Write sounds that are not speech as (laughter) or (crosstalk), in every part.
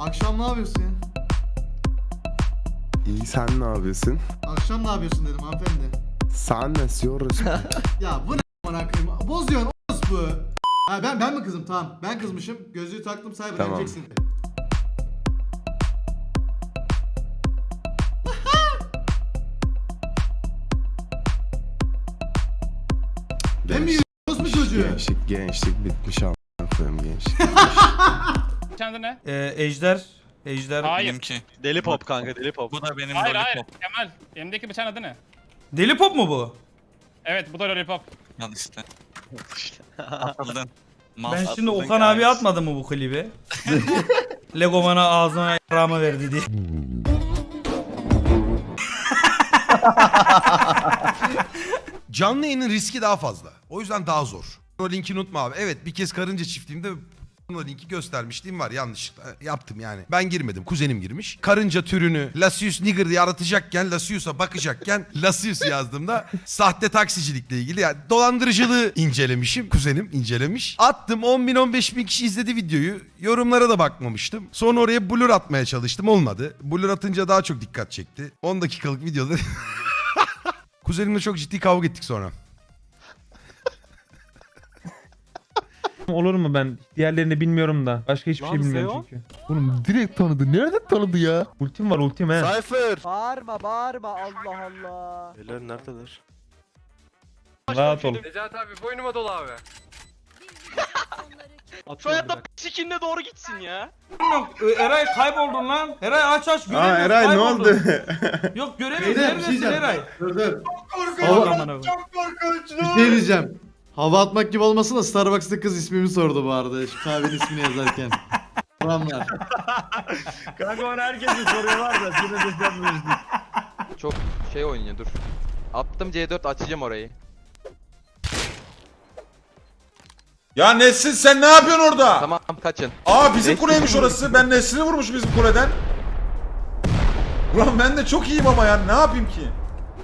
Akşam ne yapıyorsun ya? İyi sen ne yapıyorsun? Akşam ne yapıyorsun dedim hanımefendi. Sen ne istiyoruz? (laughs) Ya bu ne amına koyayım? Bozuyorsun bu. Ha ben ben mi kızım? Tamam. Ben kızmışım. Gözlüğü taktım cyber Tamam. mi yiyorsun mu çocuğu? gençlik, gençlik bitmiş amına koyayım gençlik. (laughs) Kendi ne? Ee, Ejder. Ejder. Hayır. Benimki. Deli pop kanka deli pop. Bu da benim Hayır hayır. lollipop. Kemal. Elimdeki bıçağın adı ne? Deli pop mu bu? Evet bu da lollipop. Al işte. (laughs) Atıldın. Mal. Ben şimdi Okan abi guys. atmadım mı bu klibi? (laughs) Lego bana ağzına yarama verdi diye. Canlı yayının riski daha fazla. O yüzden daha zor. O linki unutma abi. Evet bir kez karınca çiftliğimde o linki göstermişliğim var yanlışlıkla yaptım yani. Ben girmedim kuzenim girmiş. Karınca türünü Lasius nigger diye aratacakken Lasius'a bakacakken (laughs) Lasius yazdığımda sahte taksicilikle ilgili yani dolandırıcılığı incelemişim. Kuzenim incelemiş. Attım 10 bin 15 bin kişi izledi videoyu. Yorumlara da bakmamıştım. Sonra oraya blur atmaya çalıştım olmadı. Blur atınca daha çok dikkat çekti. 10 dakikalık videoda (laughs) Kuzenimle çok ciddi kavga ettik sonra. Olur mu ben? Diğerlerini bilmiyorum da. Başka hiçbir şey Lan bilmiyorum Seo? çünkü. Oğlum direkt tanıdı. Nereden tanıdı ya? Ultim var ultim he. Cypher. Bağırma bağırma Allah Allah. Beyler neredeler? Rahat ol. Necati abi boynuma dolu abi. Şu hayatta sikinle doğru gitsin ya. Ee, Eray kayboldun lan. Eray aç aç Aa göremiyoruz. Eray ne kayboldun. oldu? (laughs) Yok göremiyoruz. Beyler bir şey Neredesin diyeceğim. Eray? Dur dur. Salak amına koyayım. Bir şey diyeceğim. Hava atmak gibi olmasın da Starbucks'ta kız ismimi sordu bu arada. Şu kahvenin ismini yazarken. Tamamlar. Kanka onu herkesin soruyorlar da şunu düşünmüyoruz. Çok şey oynuyor dur. Attım C4 açacağım orayı. Ya Nesin sen ne yapıyorsun orada? Tamam kaçın. Aa bizim kuleymiş orası. Ben Nesrin'i vurmuş bizim kuleden. Ulan ben de çok iyiyim ama ya ne yapayım ki?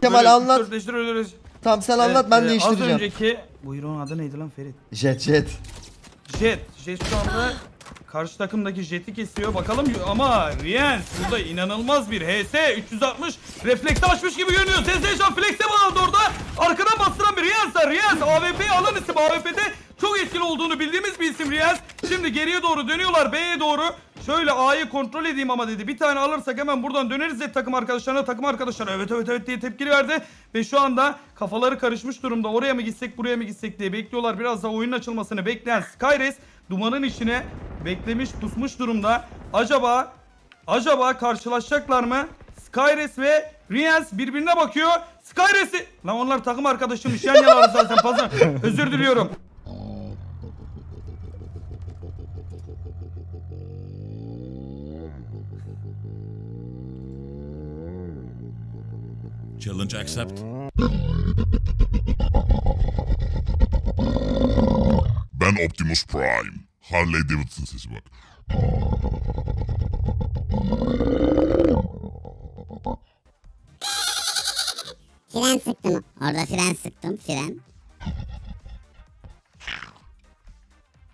Kemal anlat. Sörtleştir ölürüz. Tamam sen anlat ben e, değiştireceğim. Az önceki... Buyurun adı neydi lan Ferit? Jet jet. Jet. Jet şu anda karşı takımdaki Jet'i kesiyor. Bakalım ama Riens burada inanılmaz bir HS 360 reflekse açmış gibi görünüyor. Sensation flex'e bağladı orada. Arkadan bastıran bir Riens var. Riens AWP'yi alan isim. AWP'de çok etkili olduğunu bildiğimiz bir isim Riens. Şimdi geriye doğru dönüyorlar B'ye doğru. Şöyle A'yı kontrol edeyim ama dedi. Bir tane alırsak hemen buradan döneriz de takım arkadaşlarına. Takım arkadaşları evet evet evet diye tepki verdi. Ve şu anda kafaları karışmış durumda. Oraya mı gitsek buraya mı gitsek diye bekliyorlar. Biraz da oyunun açılmasını bekleyen Skyres dumanın içine beklemiş pusmuş durumda. Acaba acaba karşılaşacaklar mı? Skyres ve Riens birbirine bakıyor. Skyres'i... Lan onlar takım arkadaşıymış. Yan yana zaten fazla. Özür diliyorum. Challenge accept. Ben Optimus Prime. Harley Davidson sesi bak. Fren sıktım. Orada fren sıktım. Fren.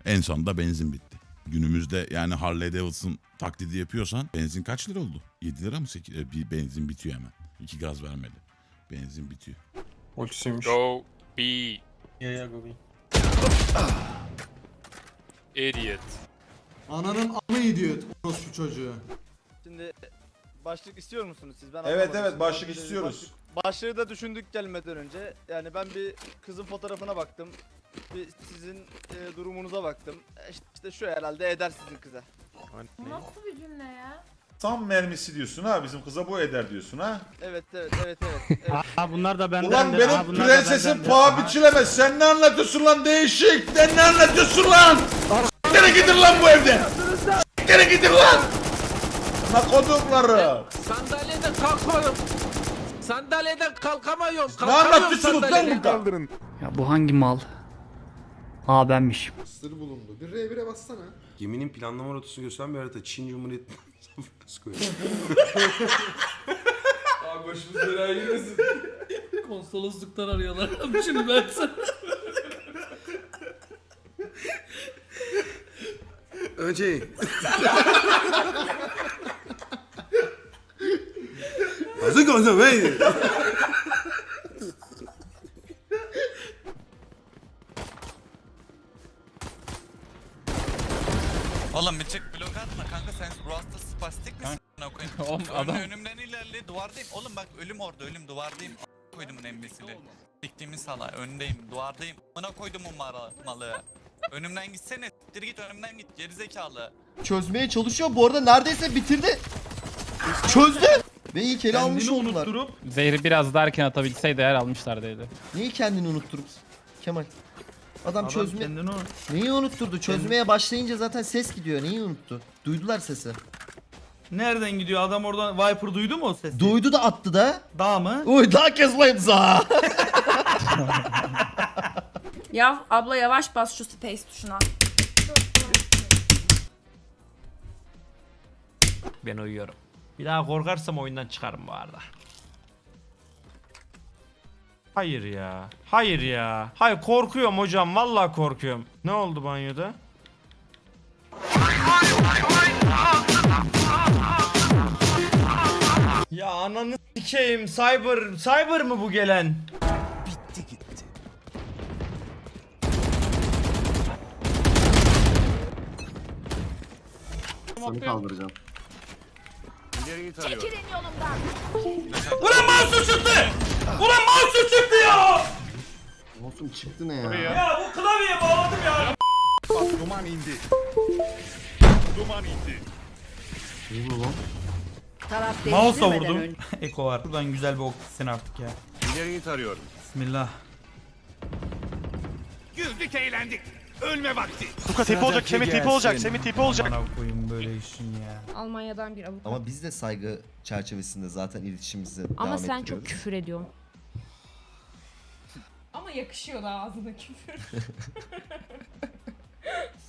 En sonunda benzin bitti. Günümüzde yani Harley Davidson taklidi yapıyorsan benzin kaç lira oldu? 7 lira mı 8 bir benzin bitiyor hemen. İki gaz vermedi. Benzin bitiyor. Ultisiymiş. Go B Ya ya go idiot. Ananın amı idiot. Orospu çocuğu. Şimdi başlık istiyor musunuz siz? Ben Evet evet Şimdi başlık ben bir- istiyoruz. başlık- Başlığı da düşündük gelmeden önce. Yani ben bir kızın fotoğrafına baktım. Bir sizin e, durumunuza baktım. E, İşte, işte şu herhalde eder sizin kıza. Nasıl bir cümle ya? Tam mermisi diyorsun ha bizim kıza bu eder diyorsun ha. Evet evet evet evet. evet. (laughs) Ha bunlar da benden. Ulan benim prensesim paha biçilemez. Sen ne anlatıyorsun lan değişik? Sen ne anlatıyorsun lan? Nereye gidin lan bu evden? Nereye gidin lan? Nakodukları. Sandalyeden kalkmadım. Sandalyeden kalkamıyorum. Ne anlatıyorsunuz lan burada? Ya bu hangi mal? Aa benmişim. Sır bulundu. Bir R1'e bassana. Geminin planlama rotasını gösteren bir harita. Çin Cumhuriyeti. Konsolosluktan arıyorlar. (laughs) Şimdi ben sana... Önce. Nasıl konuşuyorsun be? Oğlum bir çık adam- önümden ilerle duvardayım. Oğlum bak ölüm orada ölüm duvardayım. A**ına koydumun embesili. Diktiğimin sala öndeyim duvardayım. Amına koydumun mara, malı. Önümden gitsene. Siktir git önümden git gerizekalı. Çözmeye çalışıyor. Bu arada neredeyse bitirdi. Çözdü. Ve ilk ele almış Kendini oldular. unutturup Zehri biraz daha erken atabilseydi eğer almışlardıydı. Neyi kendini unutturup? Kemal. Adam, adam çözme... kendini o- Neyi unutturdu? Çözmeye başlayınca zaten ses gidiyor. Neyi unuttu? Duydular sesi. Nereden gidiyor adam oradan Viper duydu mu o sesi? Duydu da attı da. Dağ mı? Uy daha kesmayın za. (laughs) Ya abla yavaş bas şu space tuşuna. Ben uyuyorum. Bir daha korkarsam oyundan çıkarım bu arada. Hayır ya. Hayır ya. Hayır korkuyorum hocam. Vallahi korkuyorum. Ne oldu banyoda? Ya ananı sikeyim. Cyber, cyber mı bu gelen? Seni kaldıracağım. Çekilin yolumdan. Ulan mouse çıktı! Ulan mouse çıktı ya! Olsun çıktı ne ya? Ya bu klavyeye bağladım ya. İyi bu lan. Taraf Mouse'la değiştirmeden vurdum. (laughs) Eko var. Buradan güzel bir ok gitsin artık ya. İleriyi tarıyorum. Bismillah. Güldük eğlendik. Ölme vakti. Kuka tipi olacak, Semih tipi olacak, Semih tipi olacak. Bana koyun böyle işin ya. Almanya'dan bir avukat. Ama biz de saygı çerçevesinde zaten iletişimimizi Ama devam sen çok ettiriyoruz. küfür ediyorsun. Ama yakışıyor da ağzına küfür. (laughs)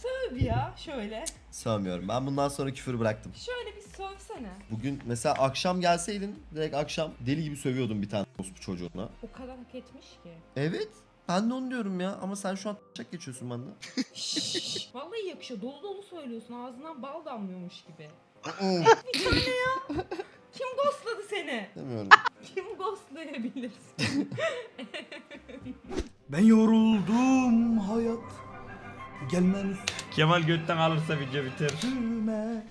Söv ya şöyle. Sövmüyorum. Ben bundan sonra küfür bıraktım. Şöyle bir sövsene. Bugün mesela akşam gelseydin direkt akşam deli gibi sövüyordum bir tane bu çocuğuna. O kadar hak etmiş ki. Evet. Ben de onu diyorum ya ama sen şu an çak (laughs) geçiyorsun benden. Şşş, Vallahi yakışıyor. Dolu dolu söylüyorsun. Ağzından bal damlıyormuş gibi. (laughs) Bir tane ya. Kim ghostladı seni? Demiyorum. (laughs) Kim ghostlayabilir? Ben yoruldum hayat. Gelmeniz Kemal götten alırsa video biter. üstüme.